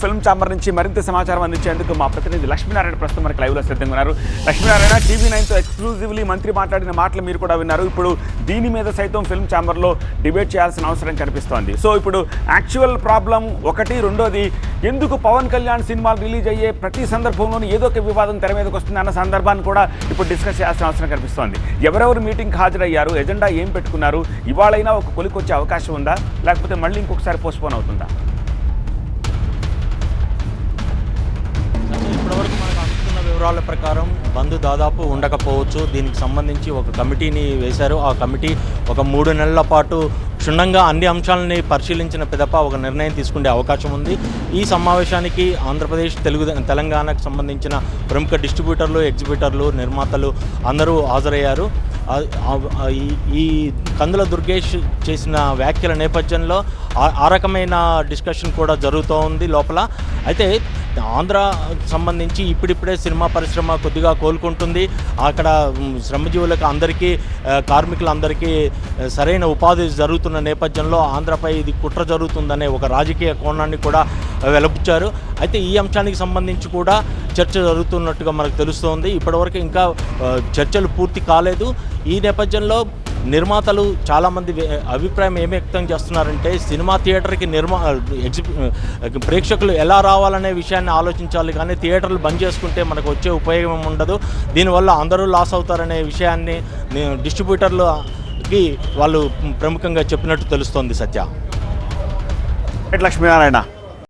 Film chamber నుంచి మరింత సమాచారం అందించేందుకు మా ప్రతినిధి లక్ష్మీనారాయణ ప్రస్తుతం మనకి లైవ్లో సిద్ధంగా ఉన్నారు లక్ష్మీనారాయణ టీవీ నైన్తో ఎక్స్క్లూజివ్లీ మంత్రి మాట్లాడిన మాటలు మీరు కూడా విన్నారు. ఇప్పుడు దీని మీద సైతం ఫిల్మ్ ఛాంబర్లో డిబేట్ చేయాల్సిన అవసరం కనిపిస్తోంది. సో ఇప్పుడు యాక్చువల్ ప్రాబ్లం ఒకటి రెండోది ఎందుకు పవన్ కళ్యాణ్ సినిమాలు రిలీజ్ అయ్యే ప్రతి సందర్భంలోనూ ఏదో ఒక వివాదం తెర మీదకి వస్తుంది అన్న సందర్భాన్ని కూడా ఇప్పుడు డిస్కస్ చేయాల్సిన అవసరం కనిపిస్తోంది. ఎవరెవరు మీటింగ్కి హాజరయ్యారు ఎజెండా ఏం పెట్టుకున్నారు ఇవాళైనా ఒక కొలికొచ్చే అవకాశం ఉందా? లేకపోతే మళ్ళీ ఇంకొకసారి పోస్ట్పోన్ అవుతుందా? వివరాల ప్రకారం బంద్ దాదాపు ఉండకపోవచ్చు. దీనికి సంబంధించి ఒక కమిటీని వేశారు. ఆ కమిటీ ఒక మూడు నెలల పాటు క్షుణ్ణంగా అన్ని అంశాలని పరిశీలించిన పిదప ఒక నిర్ణయం తీసుకునే అవకాశం ఉంది. ఈ సమావేశానికి ఆంధ్రప్రదేశ్ తెలుగు తెలంగాణకు సంబంధించిన ప్రముఖ డిస్ట్రిబ్యూటర్లు ఎగ్జిబ్యూటర్లు నిర్మాతలు అందరూ హాజరయ్యారు. ఈ- కందుల దుర్గేష్ చేసిన వ్యాఖ్యల నేపథ్యంలో ఆ- ఆ రకమైన డిస్కషన్ కూడా జరుగుతూ ఉంది లోపల. అయితే ఆంధ్ర సంబంధించి ఇప్పుడిప్పుడే సినిమా పరిశ్రమ కొద్దిగా కోలుకుంటుంది. అక్కడ శ్రమజీవులకు అందరికీ కార్మికులందరికీ సరైన ఉపాధి జరుగుతున్న నేపథ్యంలో ఆంధ్రపై ఇది కుట్ర జరుగుతుందనే ఒక రాజకీయ కోణాన్ని కూడా వెలపుచ్చారు అయితే ఈ అంశానికి సంబంధించి కూడా చర్చ జరుగుతున్నట్టుగా మనకు తెలుస్తోంది. ఇప్పటివరకు ఇంకా చర్చలు పూర్తి కాలేదు. ఈ నేపథ్యంలో నిర్మాతలు చాలామంది అభిప్రాయం ఏమి వ్యక్తం చేస్తున్నారంటే సినిమా థియేటర్కి నిర్మా ఎగ్జిబి ప్రేక్షకులు ఎలా రావాలనే విషయాన్ని ఆలోచించాలి. కానీ థియేటర్లు బంద్ చేసుకుంటే మనకు వచ్చే ఉపయోగం ఉండదు. దీనివల్ల అందరూ లాస్ అవుతారనే విషయాన్ని డిస్ట్రిబ్యూటర్లకి వాళ్ళు ప్రముఖంగా చెప్పినట్టు తెలుస్తోంది సత్య. లక్ష్మీనారాయణ.